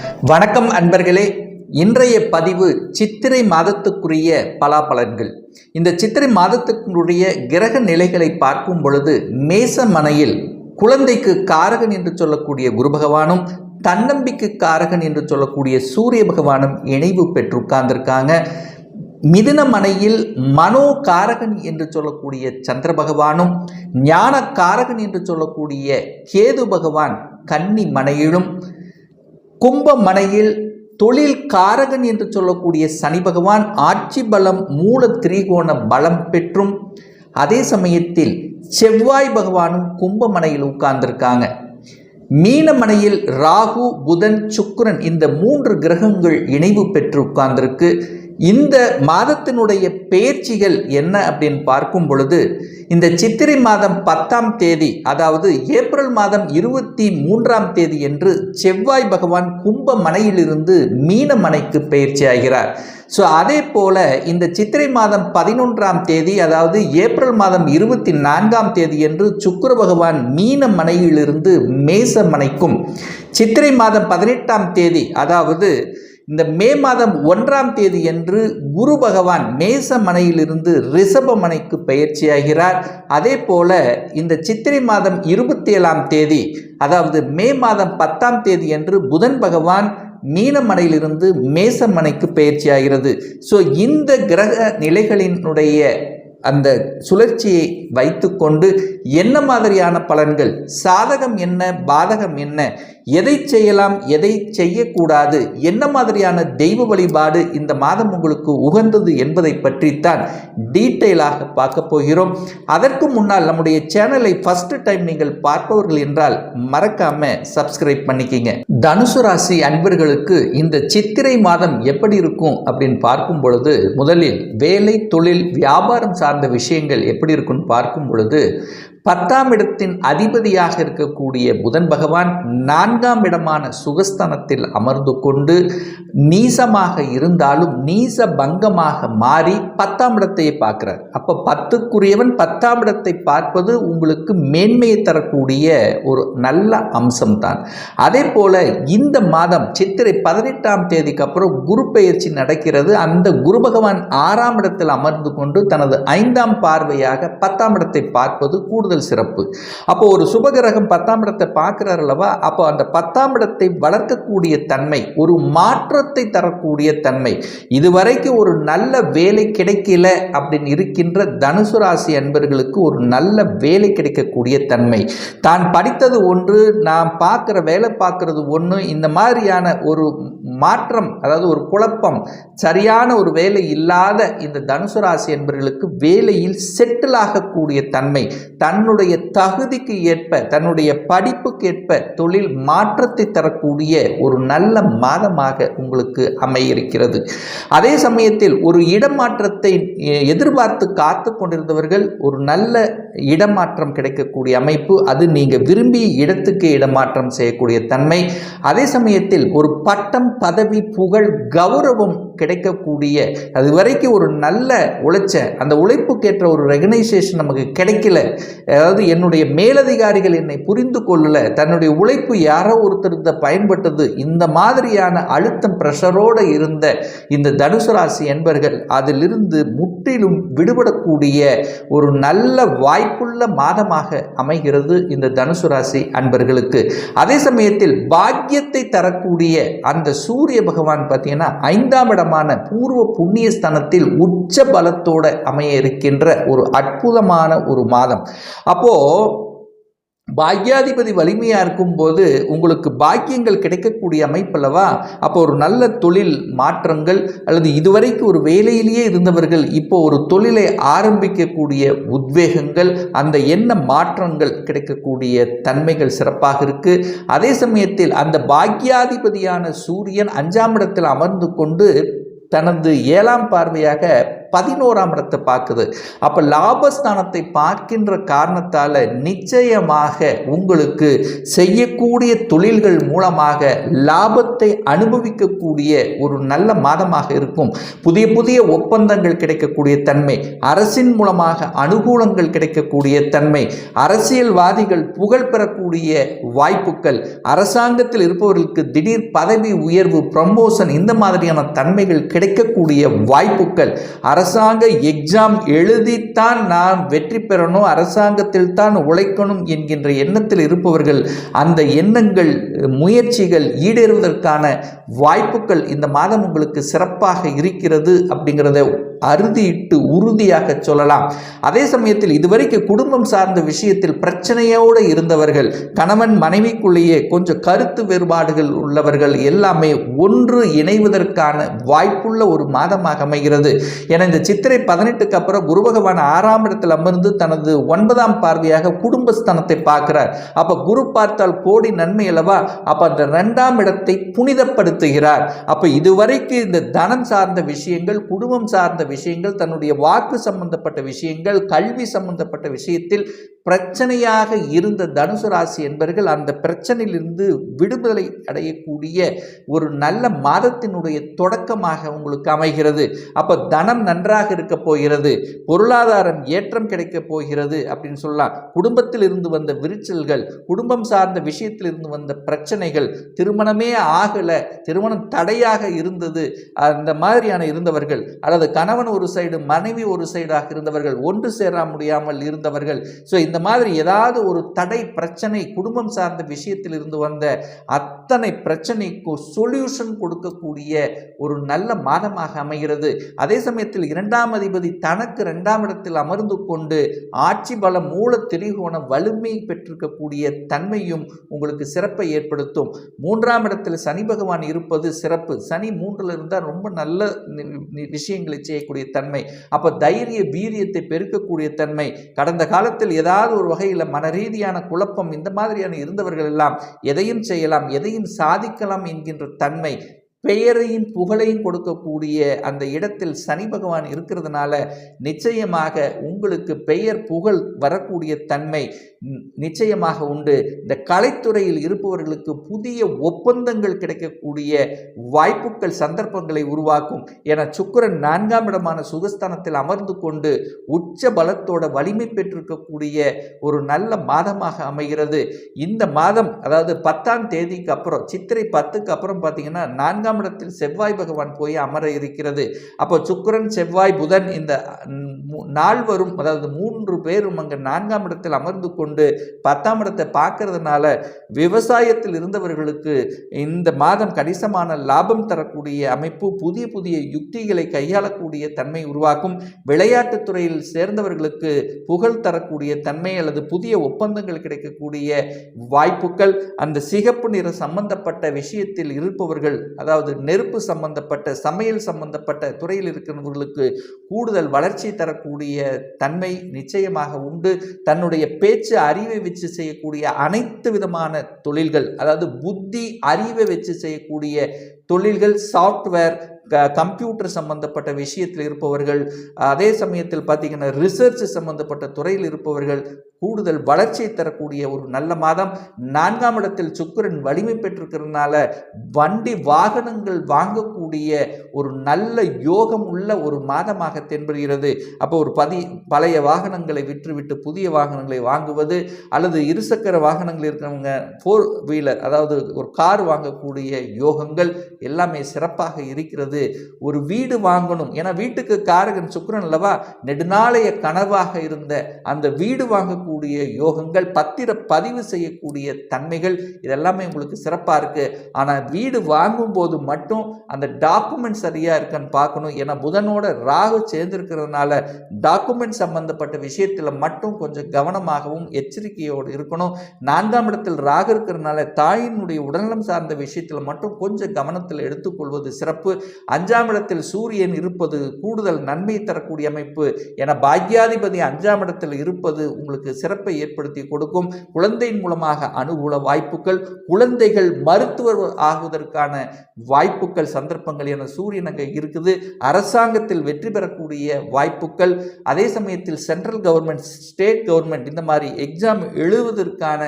வணக்கம் அன்பர்களே. இன்றைய பதிவு சித்திரை மாதத்துக்குரிய பலாபலன்கள் இந்த சித்திரை மாதத்துக்குரிய கிரக நிலைகளை பார்க்கும் பொழுது மேச மனையில் குழந்தைக்கு காரகன் என்று சொல்லக்கூடிய குரு பகவானும் தன்னம்பிக்கை காரகன் என்று சொல்லக்கூடிய சூரிய பகவானும் இணைவு பெற்று உட்கார்ந்திருக்காங்க மிதுன மனையில் மனோ காரகன் என்று சொல்லக்கூடிய சந்திர பகவானும் ஞான காரகன் என்று சொல்லக்கூடிய கேது பகவான் கன்னி மனையிலும் கும்பமனையில் தொழில் காரகன் என்று சொல்லக்கூடிய சனி பகவான் ஆட்சி பலம் மூல திரிகோண பலம் பெற்றும். அதே சமயத்தில் செவ்வாய் பகவானும் கும்பமனையில் உட்கார்ந்திருக்காங்க. மீனமனையில் ராகு புதன் சுக்கரன் இந்த மூன்று கிரகங்கள் இணைவு பெற்று உட்கார்ந்திருக்கு. இந்த மாதத்தினுடைய பெயர்ச்சிகள் என்ன அப்படின்னு பார்க்கும் பொழுது இந்த சித்திரை மாதம் பத்தாம் தேதி அதாவது ஏப்ரல் மாதம் இருபத்தி மூன்றாம் தேதி என்று செவ்வாய் பகவான் கும்ப மனையிலிருந்து மீன மனைக்கு பயிற்சி ஆகிறார். ஸோ அதே போல இந்த சித்திரை மாதம் பதினொன்றாம் தேதி அதாவது ஏப்ரல் மாதம் இருபத்தி நான்காம் தேதி என்று சுக்கிர பகவான் மீன மனையிலிருந்து மேச மனைக்கும் சித்திரை மாதம் பதினெட்டாம் தேதி அதாவது இந்த மே மாதம் ஒன்றாம் தேதி என்று குரு பகவான் மேச மனையிலிருந்து ரிஷப மனைக்கு பயிற்சியாகிறார். அதே போல இந்த சித்திரை மாதம் இருபத்தி ஏழாம் தேதி அதாவது மே மாதம் பத்தாம் தேதி என்று புதன் பகவான் மீனமனையிலிருந்து மேசமனைக்கு பயிற்சியாகிறது. ஸோ இந்த கிரக நிலைகளினுடைய அந்த சுழற்சியை வைத்துக்கொண்டு என்ன மாதிரியான பலன்கள்? சாதகம் என்ன? பாதகம் என்ன? எதை செய்யலாம்? எதை செய்யக்கூடாது? என்ன மாதிரியான தெய்வ வழிபாடு இந்த மாதம் உங்களுக்கு உகந்தது என்பதை பற்றித்தான் டீட்டெயிலாக பார்க்க போகிறோம். அதற்கு முன்னால் நம்முடைய சேனலை ஃபஸ்ட் டைம் நீங்கள் பார்ப்பவர்கள் என்றால் மறக்காம சப்ஸ்கிரைப் பண்ணிக்கிங்க. தனுசு ராசி அன்பர்களுக்கு இந்த சித்திரை மாதம் எப்படி இருக்கும் அப்படின்னு பார்க்கும் பொழுது முதலில் வேலை தொழில் வியாபாரம் சார்ந்த விஷயங்கள் எப்படி இருக்குன்னு பார்க்கும் பொழுது பத்தாம் இடத்தின் அதிபதியாக இருக்கக்கூடிய புதன் பகவான் நான்காம் இடமான சுகஸ்தானத்தில் அமர்ந்து கொண்டு நீசமாக இருந்தாலும் நீச பங்கமாக மாறி பத்தாம் இடத்தையே பார்க்கிறார். அப்போ பத்துக்குரியவன் பத்தாம் இடத்தை பார்ப்பது உங்களுக்கு மேன்மையை தரக்கூடிய ஒரு நல்ல அம்சம்தான். அதே போல இந்த மாதம் சித்திரை பதினெட்டாம் தேதிக்கு அப்புறம் குரு பெயர்ச்சி நடக்கிறது. அந்த குரு பகவான் ஆறாம் இடத்தில் அமர்ந்து கொண்டு தனது ஐந்தாம் பார்வையாக பத்தாம் இடத்தை பார்ப்பது கூடுதல் சிறப்பு. அப்போ ஒரு சுபகிரகம் பத்தாம் இடத்தை பார்க்கிறார் அல்லவா? அப்போ அந்த பத்தாம் இடத்தை வளர்க்கக்கூடிய தன்மை ஒரு மாற்றத்தை தரக்கூடிய தன்மை இதுவரைக்கும் ஒரு நல்ல வேலை கிடைக்கல அப்படின்னு இருக்கின்ற தனுசு ராசி அன்பர்களுக்கு ஒரு நல்ல வேலை கிடைக்கக்கூடிய தன்மை. தான் படித்தது ஒன்று நாம் பார்க்குற வேலை பார்க்கறது ஒன்று இந்த மாதிரியான ஒரு மாற்றம் அதாவது ஒரு குழப்பம் சரியான ஒரு வேலை இல்லாத இந்த தனுசு ராசி என்பவர்களுக்கு வேலையில் செட்டில் ஆகக்கூடிய தன்மை தன் தன்னுடைய தகுதிக்கு ஏற்ப தன்னுடைய படிப்புக்கு ஏற்ப தொழில் மாற்றத்தை தரக்கூடிய ஒரு நல்ல மாதமாக உங்களுக்கு அமையிருக்கிறது. அதே சமயத்தில் ஒரு இடமாற்றத்தை எதிர்பார்த்து காத்து கொண்டிருந்தவர்கள் ஒரு நல்ல இடமாற்றம் கிடைக்கக்கூடிய அமைப்பு அது நீங்கள் விரும்பிய இடத்துக்கு இடமாற்றம் செய்யக்கூடிய தன்மை. அதே சமயத்தில் ஒரு பட்டம் பதவி புகழ் கௌரவம் கிடைக்கக்கூடிய அது வரைக்கும் ஒரு நல்ல உழைச்ச அந்த உழைப்புக்கேற்ற ஒரு ரெகனைசேஷன் நமக்கு கிடைக்கல அதாவது என்னுடைய மேலதிகாரிகள் என்னை புரிந்து கொள்ளல தன்னுடைய உழைப்பு யாரோ ஒருத்தர் பயன்பட்டது இந்த மாதிரியான அழுத்தம் ப்ரெஷரோடு இருந்த இந்த தனுசு ராசி என்பர்கள் அதிலிருந்து முற்றிலும் விடுபடக்கூடிய ஒரு நல்ல வாய்ப்புள்ள மாதமாக அமைகிறது இந்த தனுசு ராசி அன்பர்களுக்கு. அதே சமயத்தில் பாக்கியத்தை தரக்கூடிய அந்த சூரிய பகவான் பார்த்தீங்கன்னா ஐந்தாம் இடமான பூர்வ புண்ணிய ஸ்தானத்தில் உச்ச பலத்தோடு அமைய இருக்கின்ற ஒரு அற்புதமான ஒரு மாதம். அப்போது பாக்யாதிபதி வலிமையாக இருக்கும்போது உங்களுக்கு பாக்கியங்கள் கிடைக்கக்கூடிய அமைப்பல்லவா அப்போ ஒரு நல்ல தொழில் மாற்றங்கள் அல்லது இதுவரைக்கும் ஒரு வேலையிலேயே இருந்தவர்கள் இப்போ ஒரு தொழிலை ஆரம்பிக்கக்கூடிய உத்வேகங்கள் அந்த எண்ண மாற்றங்கள் கிடைக்கக்கூடிய தன்மைகள் சிறப்பாக இருக்குது அதே சமயத்தில் அந்த பாக்யாதிபதியான சூரியன் அஞ்சாம் இடத்தில் அமர்ந்து கொண்டு தனது ஏழாம் பார்வையாக பதினோராம் இடத்தை பார்க்குது. அப்போ லாபஸ்தானத்தை பார்க்கின்ற காரணத்தால் நிச்சயமாக உங்களுக்கு செய்யக்கூடிய தொழில்கள் மூலமாக லாபத்தை அனுபவிக்கக்கூடிய ஒரு நல்ல மாதமாக இருக்கும். புதிய புதிய ஒப்பந்தங்கள் கிடைக்கக்கூடிய தன்மை அரசின் மூலமாக அனுகூலங்கள் கிடைக்கக்கூடிய தன்மை அரசியல்வாதிகள் புகழ் பெறக்கூடிய வாய்ப்புகள் அரசாங்கத்தில் இருப்பவர்களுக்கு திடீர் பதவி உயர்வு ப்ரமோஷன் இந்த மாதிரியான தன்மைகள் கிடைக்கக்கூடிய வாய்ப்புகள் அரசாங்க எக்ஸாம் எழுதித்தான் நாம் வெற்றி பெறணும் அரசாங்கத்தில் தான் உழைக்கணும் என்கின்ற எண்ணத்தில் இருப்பவர்கள் அந்த எண்ணங்கள் முயற்சிகள் ஈடேறுவதற்கான வாய்ப்புகள் இந்த மாதம் உங்களுக்கு சிறப்பாக இருக்கிறது அப்படிங்கிறத அறுதியிட்டு உறுதியாக சொல்லலாம். அதே சமயத்தில் இதுவரைக்கும் குடும்பம் சார்ந்த விஷயத்தில் பிரச்சனையோடு இருந்தவர்கள் கணவன் மனைவிக்குள்ளேயே கொஞ்சம் கருத்து வேறுபாடுகள் உள்ளவர்கள் எல்லாமே ஒன்று இணைவதற்கான வாய்ப்புள்ள ஒரு மாதமாக அமைகிறது. என இந்த சித்திரை பதினெட்டுக்கு அப்புறம் குரு பகவான் ஆறாம் இடத்தில் அமர்ந்து தனது ஒன்பதாம் பார்வையாக குடும்பஸ்தானத்தை பார்க்கிறார். அப்ப குரு பார்த்தால் கோடி நன்மை அல்லவா? அப்ப அந்த ரெண்டாம் இடத்தை புனிதப்படுத்துகிறார். அப்ப இதுவரைக்கும் இந்த தனம் சார்ந்த விஷயங்கள் குடும்பம் சார்ந்த விஷயங்கள் தன்னுடைய வாக்கு சம்பந்தப்பட்ட விஷயங்கள் கல்வி சம்பந்தப்பட்ட விஷயத்தில் பிரச்சனையாக இருந்த தனுசு ராசி என்பவர்கள் அந்த பிரச்சனையிலிருந்து விடுதலை அடையக்கூடிய ஒரு நல்ல மாதத்தினுடைய தொடக்கமாக உங்களுக்கு அமைகிறது. அப்போ தனம் நன்றாக இருக்க போகிறது. பொருளாதாரம் ஏற்றம் கிடைக்கப் போகிறது அப்படின்னு சொல்லலாம். குடும்பத்தில் இருந்து வந்த விரிச்சல்கள் குடும்பம் சார்ந்த விஷயத்திலிருந்து வந்த பிரச்சனைகள் திருமணமே ஆகலை திருமணம் தடையாக இருந்தது. அந்த மாதிரியான இருந்தவர்கள் அல்லது கணவன் ஒரு சைடு மனைவி ஒரு சைடாக இருந்தவர்கள் ஒன்று சேர முடியாமல் இருந்தவர்கள். ஸோ இந்த மாதிரி ஏதாவது ஒரு தடை பிரச்சனை குடும்பம் சார்ந்த விஷயத்தில் இருந்து வந்த அத்தனை பிரச்சனைக்கு சொல்யூஷன் கொடுக்கக்கூடிய ஒரு நல்ல மாதமாக அமைகிறது. அதே சமயத்தில் இரண்டாம் அதிபதி தனக்கு இரண்டாம் இடத்தில் அமர்ந்து கொண்டு ஆட்சி பலம் மூல திரிகோண வலிமை பெற்றிருக்கக்கூடிய தன்மையும் உங்களுக்கு சிறப்பை ஏற்படுத்தும். மூன்றாம் இடத்தில் சனி பகவான் இருப்பது சிறப்பு. சனி மூன்றில் இருந்தால் ரொம்ப நல்ல விஷயங்களை செய்யக்கூடிய தன்மை. அப்போ தைரிய வீரியத்தை பெருக்கக்கூடிய தன்மை. கடந்த காலத்தில் ஏதாவது ஒரு வகையில் மன ரீதியான குழப்பம் இந்த மாதிரியான இருந்தவர்கள் எல்லாம் எதையும் செய்யலாம் எதையும் சாதிக்கலாம் என்கின்ற தன்மை பெயரையும் புகழையும் கொடுக்கக்கூடிய அந்த இடத்தில் சனி பகவான் இருக்கிறதுனால நிச்சயமாக உங்களுக்கு பெயர் புகழ் வரக்கூடிய தன்மை நிச்சயமாக உண்டு. இந்த கலைத்துறையில் இருப்பவர்களுக்கு புதிய ஒப்பந்தங்கள் கிடைக்கக்கூடிய வாய்ப்புகள் சந்தர்ப்பங்களை உருவாக்கும். என சுக்கிரன் நான்காம் இடமான சுகஸ்தானத்தில் அமர்ந்து கொண்டு உச்ச பலத்தோட வலிமை பெற்றிருக்கக்கூடிய ஒரு நல்ல மாதமாக அமைகிறது. இந்த மாதம் அதாவது பத்தாம் தேதிக்கு அப்புறம் சித்திரை பத்துக்கு அப்புறம் பார்த்தீங்கன்னா நான்காம் இடத்தில் செவ்வாய் பகவான் போய் அமர இருக்கிறது. அப்போ சுக்கிரன் செவ்வாய் புதன் இந்த நால்வரும் அதாவது மூன்று பேரும் அங்கே நான்காம் இடத்தில் அமர்ந்து கொண்டு பத்தாம் இடத்தை பார்க்கறதுனால விவசாயத்தில் இருந்தவர்களுக்கு இந்த மாதம் கணிசமான லாபம் தரக்கூடிய அமைப்பு புதிய புதிய யுக்திகளை கையாளக்கூடிய தன்மை உருவாக்கும். விளையாட்டுத் துறையில் சேர்ந்தவர்களுக்கு புகழ் தரக்கூடிய தன்மை அல்லது புதிய ஒப்பந்தங்கள் கிடைக்கக்கூடிய வாய்ப்புகள். அந்த சிகப்பு நிற சம்பந்தப்பட்ட விஷயத்தில் இருப்பவர்கள் அதாவது நெருப்பு சம்பந்தப்பட்ட சமையல் சம்பந்தப்பட்ட துறையில் இருக்கிறவர்களுக்கு கூடுதல் வளர்ச்சி தரக்கூடிய தன்மை நிச்சயமாக உண்டு. தன்னுடைய பேச்சு அறிவை வச்சு செய்யக்கூடிய அனைத்து விதமான தொழில்கள் அதாவது புத்தி அறிவை வச்சு செய்யக்கூடிய தொழில்கள் சாஃப்ட்வேர் கம்ப்யூட்டர் சம்பந்தப்பட்ட விஷயத்தில் இருப்பவர்கள் அதே சமயத்தில் பார்த்தீங்கன்னா ரிசர்ச் சம்பந்தப்பட்ட துறையில் இருப்பவர்கள் கூடுதல் வளர்ச்சியை தரக்கூடிய ஒரு நல்ல மாதம். நான்காம் இடத்தில் சுக்கிரன் வலிமை பெற்றிருக்கிறதுனால வண்டி வாகனங்கள் வாங்கக்கூடிய ஒரு நல்ல யோகம் உள்ள ஒரு மாதமாக தென்படுகிறது. அப்போ ஒரு பதி பழைய வாகனங்களை விற்றுவிட்டு புதிய வாகனங்களை வாங்குவது அல்லது இருசக்கர வாகனங்கள் இருக்கிறவங்க ஃபோர் வீலர் அதாவது ஒரு கார் வாங்கக்கூடிய யோகங்கள் எல்லாமே சிறப்பாக இருக்கிறது. ஒரு வீடு வாங்கணும். ஏன்னா வீட்டுக்கு காரகன் சுக்கரன் அல்லவா நெடுநாளைய கனவாக இருந்த அந்த வீடு வாங்கக்கூடிய யோகங்கள் பத்திர பதிவு செய்யக்கூடிய தன்மைகள் இதெல்லாமே உங்களுக்கு சிறப்பாக இருக்கு. ஆனால் வீடு வாங்கும்போது மட்டும் அந்த டாக்குமெண்ட் சரியாக இருக்கான்னு பார்க்கணும். ஏன்னா புதனோட ராகு சேர்ந்திருக்கிறதுனால டாக்குமெண்ட் சம்பந்தப்பட்ட விஷயத்தில் மட்டும் கொஞ்சம் கவனமாகவும் எச்சரிக்கையோடு இருக்கணும். நான்காம் இடத்தில் ராகு இருக்கிறதுனால தாயினுடைய உடல்நலம் சார்ந்த விஷயத்தில் மட்டும் கொஞ்சம் கவனத்தில் எடுத்துக்கொள்வது சிறப்பு. அஞ்சாம் இடத்தில் சூரியன் இருப்பது கூடுதல் நன்மை தரக்கூடிய அமைப்பு என பாக்யாதிபதி அஞ்சாம் இடத்தில் இருப்பது உங்களுக்கு சிறப்பை ஏற்படுத்தி கொடுக்கும். குழந்தையின் மூலமாக அனுகூல வாய்ப்புகள் குழந்தைகள் மருத்துவர் ஆகுவதற்கான வாய்ப்புகள் சந்தர்ப்பங்கள் என சூரியன் அங்கே இருக்குது. அரசாங்கத்தில் வெற்றி பெறக்கூடிய வாய்ப்புகள் அதே சமயத்தில் சென்ட்ரல் கவர்மெண்ட் ஸ்டேட் கவர்மெண்ட் இந்த மாதிரி எக்ஸாம் எழுவதற்கான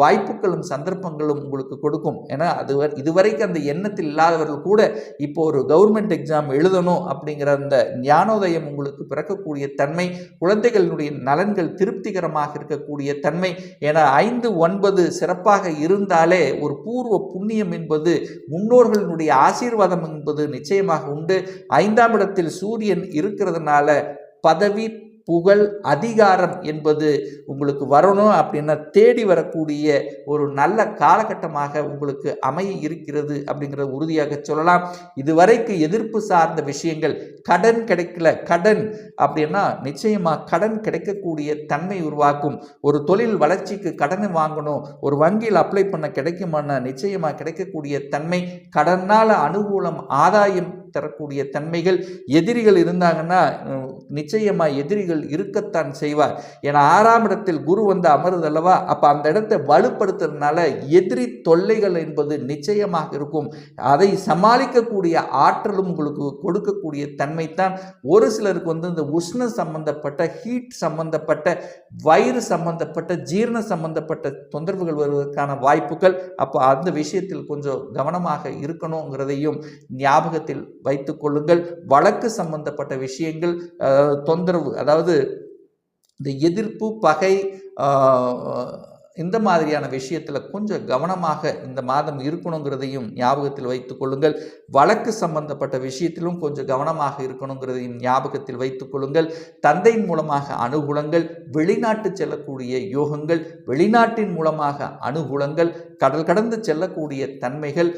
வாய்ப்புகளும் சந்தர்ப்பங்களும் உங்களுக்கு கொடுக்கும். ஏன்னா அது இதுவரைக்கும் அந்த எண்ணத்தில் இல்லாதவர்கள் கூட இப்போ ஒரு கவர்மெண்ட் எக்ஸாம் எழுதணும் அப்படிங்கிற அந்த ஞானோதயம் உங்களுக்கு பிறக்கக்கூடிய தன்மை குழந்தைகளுடைய நலன்கள் திருப்திகரமாக இருக்கக்கூடிய தன்மை என ஐந்து ஒன்பது சிறப்பாக இருந்தாலே ஒரு பூர்வ புண்ணியம் என்பது முன்னோர்களுடைய ஆசீர்வாதம் என்பது நிச்சயமாக உண்டு. ஐந்தாம் இடத்தில் சூரியன் இருக்கிறதுனால பதவி புகழ் அதிகாரம் என்பது உங்களுக்கு வரணும் அப்படின்னா தேடி வரக்கூடிய ஒரு நல்ல காலகட்டமாக உங்களுக்கு அமைய இருக்கிறது அப்படிங்கிறத உறுதியாக சொல்லலாம். இதுவரைக்கு எதிர்ப்பு சார்ந்த விஷயங்கள் கடன் கிடைக்கல கடன் அப்படின்னா நிச்சயமாக கடன் கிடைக்கக்கூடிய தன்மை உருவாக்கும். ஒரு தொழில் வளர்ச்சிக்கு கடன் வாங்கணும் ஒரு வங்கியில் அப்ளை பண்ண கிடைக்குமான நிச்சயமாக கிடைக்கக்கூடிய தன்மை கடனால் அனுகூலம் ஆதாயம் தரக்கூடிய தன்மைகள் எதிரிகள் இருந்தாங்கன்னா நிச்சயமாக எதிரிகள் இருக்கத்தான் செய்வார். ஏன்னா ஆறாம் இடத்தில் குரு வந்து அமருது அல்லவா? அந்த இடத்தை வலுப்படுத்துறதுனால எதிரி தொல்லைகள் என்பது நிச்சயமாக இருக்கும். அதை சமாளிக்கக்கூடிய ஆற்றலும் உங்களுக்கு கொடுக்கக்கூடிய தன்மை தான் ஒரு சிலருக்கு வந்து இந்த உஷ்ண சம்பந்தப்பட்ட ஹீட் சம்பந்தப்பட்ட வயிறு சம்பந்தப்பட்ட ஜீரண சம்பந்தப்பட்ட தொந்தரவுகள் வருவதற்கான வாய்ப்புகள். அப்போ அந்த விஷயத்தில் கொஞ்சம் கவனமாக இருக்கணுங்கிறதையும் ஞாபகத்தில் வைத்துக் கொள்ளுங்கள். வழக்கு சம்பந்தப்பட்ட விஷயங்கள் தொந்தரவு அதாவது இந்த எதிர்ப்பு பகை இந்த மாதிரியான விஷயத்தில் கொஞ்சம் கவனமாக இந்த மாதம் இருக்கணுங்கிறதையும் ஞாபகத்தில் வைத்துக் கொள்ளுங்கள். வழக்கு சம்பந்தப்பட்ட விஷயத்திலும் கொஞ்சம் கவனமாக இருக்கணுங்கிறதையும் ஞாபகத்தில் வைத்துக் கொள்ளுங்கள். தந்தையின் மூலமாக அனுகூலங்கள் வெளிநாட்டு செல்லக்கூடிய யோகங்கள் வெளிநாட்டின் மூலமாக அனுகூலங்கள் கடல் கடந்து செல்லக்கூடிய தன்மைகள்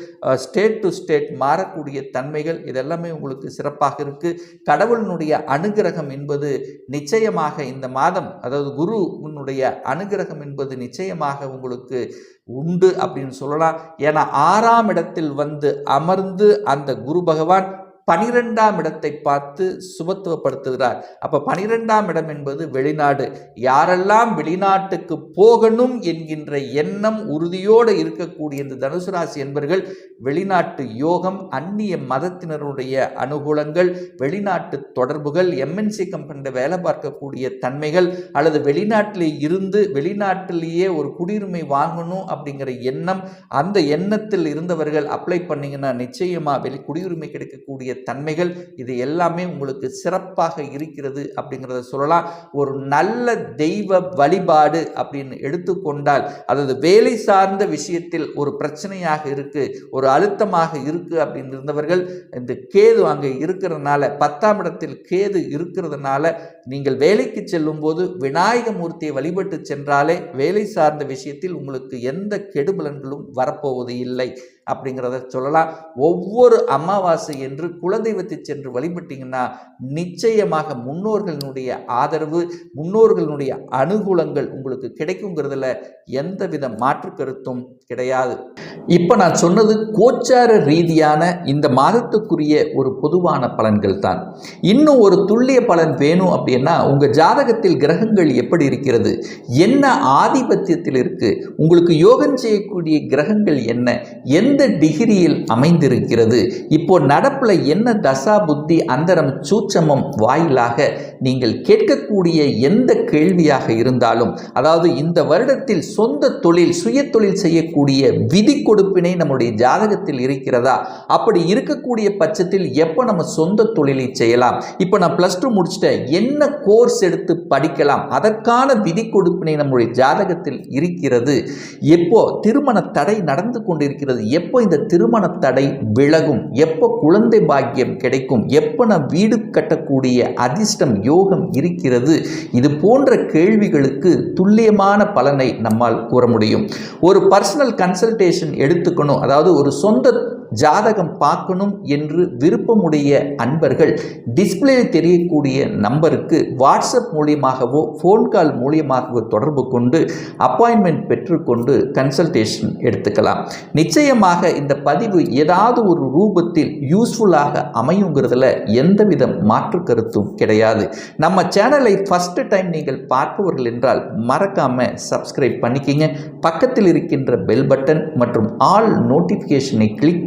ஸ்டேட் டு ஸ்டேட் மாறக்கூடிய தன்மைகள் இதெல்லாமே உங்களுக்கு சிறப்பாக இருக்குது கடவுளினுடைய அனுகிரகம் என்பது நிச்சயமாக இந்த மாதம் அதாவது குருவினுடைய அனுகிரகம் என்பது நிச்சயமாக உங்களுக்கு உண்டு அப்படின்னு சொல்லலாம். ஏன்னா ஆறாம் இடத்தில் வந்து அமர்ந்து அந்த குரு பகவான் பனிரெண்டாம் இடத்தை பார்த்து சுபத்துவப்படுத்துகிறார். அப்ப பனிரெண்டாம் இடம் என்பது வெளிநாடு. யாரெல்லாம் வெளிநாட்டுக்கு போகணும் என்கின்ற எண்ணம் உறுதியோடு இருக்கக்கூடிய இந்த தனுசு ராசி என்பர்கள் வெளிநாட்டு யோகம் அந்நிய மதத்தினருடைய அனுகூலங்கள் வெளிநாட்டு தொடர்புகள் எம்என்சி கம்பெனியில் வேலை பார்க்கக்கூடிய தன்மைகள் அல்லது வெளிநாட்டிலே இருந்து வெளிநாட்டிலேயே ஒரு குடியுரிமை வாங்கணும் அப்படிங்கிற எண்ணம் அந்த எண்ணத்தில் இருந்தவர்கள் அப்ளை பண்ணீங்கன்னா நிச்சயமா வெளி குடியுரிமை கிடைக்கக்கூடிய தன்மைகள் இது எல்லாமே உங்களுக்கு சிறப்பாக இருக்கிறது அப்படிங்கிறத சொல்லலாம். ஒரு நல்ல தெய்வ வழிபாடு அப்படின்னு எடுத்துக்கொண்டால் அதாவது வேலை சார்ந்த விஷயத்தில் ஒரு பிரச்சனையாக இருக்கு ஒரு அழுத்தமாக இருக்கு அப்படின்னு இருந்தவர்கள் இந்த கேது அங்கே இருக்கிறதுனால பத்தாம் இடத்தில் கேது இருக்கிறதுனால நீங்கள் வேலைக்கு செல்லும்போது விநாயக மூர்த்தியை வழிபட்டு சென்றாலே வேலை சார்ந்த விஷயத்தில் உங்களுக்கு எந்த கெடுபலன்களும் வரப்போவது இல்லை அப்படிங்கிறத சொல்லலாம். ஒவ்வொரு அமாவாசை என்று குலதெய்வத்தை சென்று வழிபட்டீங்கன்னா நிச்சயமாக முன்னோர்களினுடைய ஆதரவு முன்னோர்களினுடைய அனுகூலங்கள் உங்களுக்கு கிடைக்குங்கிறதுல எந்தவித மாற்று கருத்தும் கிடையாது. இப்போ நான் சொன்னது கோச்சார ரீதியான இந்த மாதத்துக்குரிய ஒரு பொதுவான பலன்கள் தான். இன்னும் ஒரு துல்லிய பலன் வேணும் அப்படின்னா உங்கள் ஜாதகத்தில் கிரகங்கள் எப்படி இருக்கிறது? என்ன ஆதிபத்தியத்தில் இருக்குது உங்களுக்கு யோகம் செய்யக்கூடிய கிரகங்கள் என்ன? எந்த டிகிரியில் அமைந்திருக்கிறது? இப்போ நடப்பில் என்ன தசா புத்தி அந்தரம் சூட்சமும் வாயிலாக நீங்கள் கேட்கக்கூடிய எந்த கேள்வியாக இருந்தாலும் அதாவது இந்த வருடத்தில் சொந்த தொழில் சுய தொழில் செய்யக்கூடிய விதி கொடுப்பினை நம்முடைய ஜாதகத்தில் இருக்கிறதா? அப்படி இருக்கக்கூடிய பட்சத்தில் எப்போ நம்ம சொந்த தொழிலை செய்யலாம்? இப்போ நான் ப்ளஸ் டூ முடிச்சுட்டேன். என்ன கோர்ஸ் எடுத்து படிக்கலாம்? அதற்கான விதி கொடுப்பினை நம்முடைய ஜாதகத்தில் இருக்கிறது. எப்போ திருமண தடை நடந்து கொண்டிருக்கிறது? எப்போ இந்த திருமண தடை விலகும்? எப்போ குழந்தை பாக்கியம் கிடைக்கும்? எப்போ நான் வீடு கட்டக்கூடிய அதிர்ஷ்டம் யோகம் இருக்கிறது. இது போன்ற கேள்விகளுக்கு துல்லியமான பலனை நம்மால் கூற முடியும். ஒரு பர்சனல் கன்சல்டேஷன் எடுத்துக்கணும். அதாவது ஒரு சொந்த ஜாதகம் பார்க்கணும் என்று விருப்பமுடைய அன்பர்கள் டிஸ்பிளேயில் தெரியக்கூடிய நம்பருக்கு வாட்ஸ்அப் மூலியமாகவோ ஃபோன் கால் மூலியமாகவோ தொடர்பு கொண்டு அப்பாயின்மெண்ட் பெற்றுக்கொண்டு கன்சல்டேஷன் எடுத்துக்கலாம். நிச்சயமாக இந்த பதிவு ஏதாவது ஒரு ரூபத்தில் யூஸ்ஃபுல்லாக அமையுங்கிறதுல எந்தவித மாற்று கருத்தும் கிடையாது. நம்ம சேனலை ஃபஸ்ட்டு டைம் நீங்கள் பார்ப்பவர்கள் என்றால் மறக்காம சப்ஸ்கிரைப் பண்ணிக்கிங்க. பக்கத்தில் இருக்கின்ற பெல் பட்டன் மற்றும் ஆல் நோட்டிஃபிகேஷனை கிளிக்